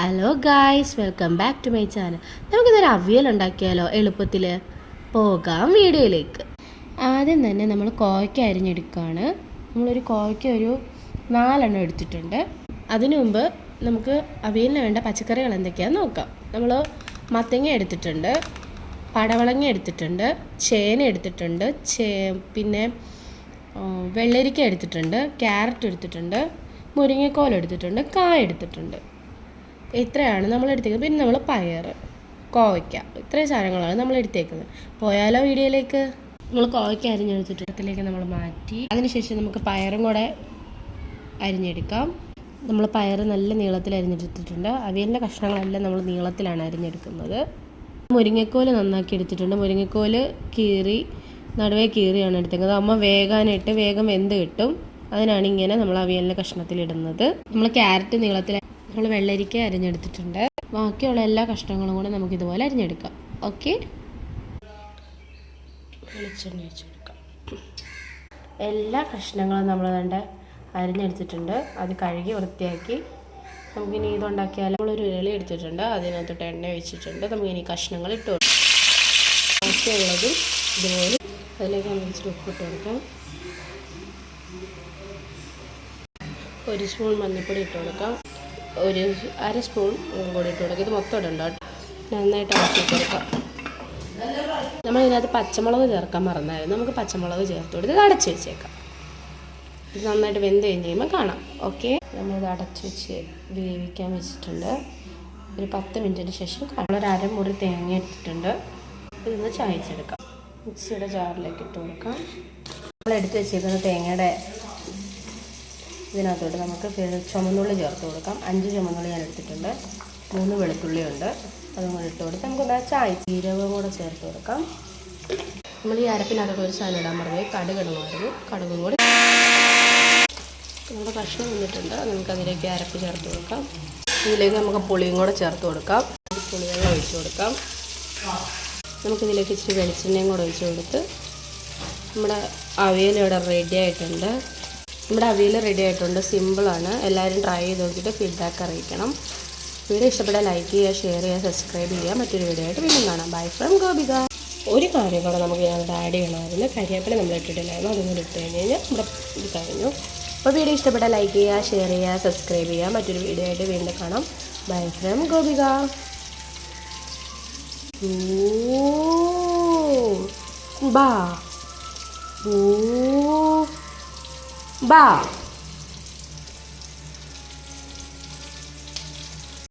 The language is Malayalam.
Hello guys welcome back to my channel നമുക്കിതൊരു അവിയൽ ഉണ്ടാക്കിയാലോ എളുപ്പത്തിൽ പോകാം വീഡിയോയിലേക്ക്. ആദ്യം തന്നെ നമ്മൾ കോയ്ക്ക അരിഞ്ഞെടുക്കുകയാണ്. നമ്മളൊരു കോയ്ക്ക ഒരു നാലെണ്ണം എടുത്തിട്ടുണ്ട്. അതിനു മുമ്പ് നമുക്ക് അവിയലിന് വേണ്ട പച്ചക്കറികൾ എന്തൊക്കെയാണെന്ന് നോക്കാം. നമ്മൾ മത്തങ്ങ എടുത്തിട്ടുണ്ട് പടവളങ്ങ എടുത്തിട്ടുണ്ട് ചേന എടുത്തിട്ടുണ്ട് ചേ പിന്നെ വെള്ളരിക്ക എടുത്തിട്ടുണ്ട് ക്യാരറ്റ് എടുത്തിട്ടുണ്ട് മുരിങ്ങക്കോൽ എടുത്തിട്ടുണ്ട് കായ എടുത്തിട്ടുണ്ട്. ഇത്രയാണ് നമ്മൾ എടുത്തേക്കുന്നത് പിന്നെ നമ്മൾ പയർ കോവയ്ക്ക ഇത്രയും സാധനങ്ങളാണ് നമ്മൾ എടുത്തേക്കുന്നത് പോയാലോ വീഡിയോയിലേക്ക്? നമ്മൾ കോവയ്ക്ക അരിഞ്ഞെടുത്തിട്ടിടത്തിലേക്ക് നമ്മൾ മാറ്റി അതിനുശേഷം നമുക്ക് പയറും കൂടെ അരിഞ്ഞെടുക്കാം. നമ്മൾ പയർ നല്ല നീളത്തിൽ അരിഞ്ഞെടുത്തിട്ടുണ്ട്. അവിയലിന്റെ കഷ്ണങ്ങളെല്ലാം നമ്മൾ നീളത്തിലാണ് അരിഞ്ഞെടുക്കുന്നത്. മുരിങ്ങക്കോൽ നന്നാക്കി എടുത്തിട്ടുണ്ട്. മുരിങ്ങക്കോൽ കീറി നടുവേ കീറിയാണ് എടുത്തേക്കുന്നത്. അമ്മ വേകാനായിട്ട് വേഗം വെന്ത് കിട്ടും. അതിനാണ് ഇങ്ങനെ നമ്മൾ അവിയലിന്റെ കഷ്ണത്തിലിടുന്നത്. നമ്മൾ ക്യാരറ്റ് നീളത്തിൽ നമ്മൾ വെള്ളരിക്ക അരിഞ്ഞെടുത്തിട്ടുണ്ട്. ബാക്കിയുള്ള എല്ലാ കഷ്ണങ്ങളും കൂടെ നമുക്ക് ഇതുപോലെ അരിഞ്ഞെടുക്കാം. ഓക്കെ? വെളിച്ചെണ്ണ എല്ലാ കഷ്ണങ്ങളും നമ്മൾ കണ്ട് അരിഞ്ഞെടുത്തിട്ടുണ്ട്. അത് കഴുകി വൃത്തിയാക്കി നമുക്കിനി ഇതുണ്ടാക്കിയാൽ നമ്മളൊരു ഇളി എടുത്തിട്ടുണ്ട്. അതിനകത്തോട്ട് എണ്ണ ഒഴിച്ചിട്ടുണ്ട്. നമുക്കിനി കഷ്ണങ്ങൾ ഇട്ട് കൊടുക്കാം. ബാക്കിയുള്ളതും ഇതുപോലെ അതിലേക്ക് നമ്മൾ ഇച്ചിരി ഉപ്പിട്ട് കൊടുക്കാം. ഒരു സ്പൂൺ മഞ്ഞൾപ്പൊടി ഇട്ട് കൊടുക്കാം. ഒരു അര സ്പൂൺ കൂടി ഇട്ട് കൊടുക്കാം. ഇത് മൊത്തം ഇടണ്ട നന്നായിട്ട് ഇളക്കി കൊടുക്കാം. നമ്മൾ ഇതിനകത്ത് പച്ചമുളക് ചേർക്കാൻ മറന്നായിരുന്നു. നമുക്ക് പച്ചമുളക് ചേർത്ത് കൊടുത്ത് ഇത് അടച്ച് വെച്ചേക്കാം. ഇത് നന്നായിട്ട് വെന്ത് കഴിഞ്ഞ് കഴിയുമ്പോൾ കാണാം. ഓക്കെ നമ്മളിത് അടച്ച് വെച്ച് വേവിക്കാൻ വെച്ചിട്ടുണ്ട്. ഒരു പത്ത് മിനിറ്റിന് ശേഷം നമ്മളൊരു അരമുറി തേങ്ങ എടുത്തിട്ടുണ്ട്. ഇതൊന്ന് ചായച്ചെടുക്കാം. മിക്സിയുടെ ജാറിലേക്ക് ഇട്ട് കൊടുക്കാം. നമ്മൾ എടുത്ത് വെച്ചേക്കുന്ന തേങ്ങയുടെ ഇതിനകത്തോട്ട് നമുക്ക് ചുമന്നുള്ളി ചേർത്ത് കൊടുക്കാം. അഞ്ച് ചുമന്നുള്ളി ഞാൻ എടുത്തിട്ടുണ്ട്. മൂന്ന് വെളുത്തുള്ളി ഉണ്ട്. അതും കൂടെ ഇട്ട് കൊടുത്ത് നമുക്ക് എന്താ ചായ ജീരകവും കൂടെ ചേർത്ത് കൊടുക്കാം. നമ്മൾ ഈ അരപ്പിനകത്തൊക്കെ ഒരു സാധനം ഇടാൻ പറഞ്ഞു കടുക് ഇടണമായിരുന്നു കടുകും കൂടി നമ്മുടെ ഭക്ഷണം വന്നിട്ടുണ്ട്. നമുക്ക് അതിലേക്ക് അരപ്പ് ചേർത്ത് കൊടുക്കാം. ഇതിലേക്ക് നമുക്ക് പുളിയും കൂടെ ചേർത്ത് കൊടുക്കാം. പുളിയെല്ലാം ഒഴിച്ച് കൊടുക്കാം. നമുക്കിതിലേക്ക് ഇച്ചിരി വെളിച്ചെണ്ണയും കൂടെ ഒഴിച്ച് കൊടുത്ത് നമ്മുടെ അവിയൽ ഇവിടെ റെഡി ആയിട്ടുണ്ട്. നമ്മുടെ അവിയൽ റെഡി ആയിട്ടുണ്ട്. സിമ്പിളാണ് എല്ലാവരും ട്രൈ ചെയ്ത് നോക്കിയിട്ട് ഫീഡ്ബാക്ക് അറിയിക്കണം. വീഡിയോ ഇഷ്ടപ്പെട്ടാൽ ലൈക്ക് ചെയ്യുക ഷെയർ ചെയ്യുക സബ്സ്ക്രൈബ് ചെയ്യുക. മറ്റൊരു വീഡിയോ ആയിട്ട് വീണ്ടും കാണാം. Bye from Gopika. ഒരു കാര്യം കൂടെ നമുക്ക് ഞങ്ങളുടെ ആഡ് ചെയ്യണമായിരുന്നു കരിവേപ്പില നമ്മൾ ഇട്ടിട്ടില്ലായിരുന്നു അതും കൂടി ഇട്ട് കഴിഞ്ഞ് കഴിഞ്ഞാൽ നമ്മുടെ ഇത് കഴിഞ്ഞു. അപ്പോൾ വീഡിയോ ഇഷ്ടപ്പെട്ടാൽ ലൈക്ക് ചെയ്യുക ഷെയർ ചെയ്യുക സബ്സ്ക്രൈബ് ചെയ്യുക. മറ്റൊരു വീഡിയോ ആയിട്ട് വീണ്ടും കാണാം. Bye from Gopika. ബാ. ഓ ബാ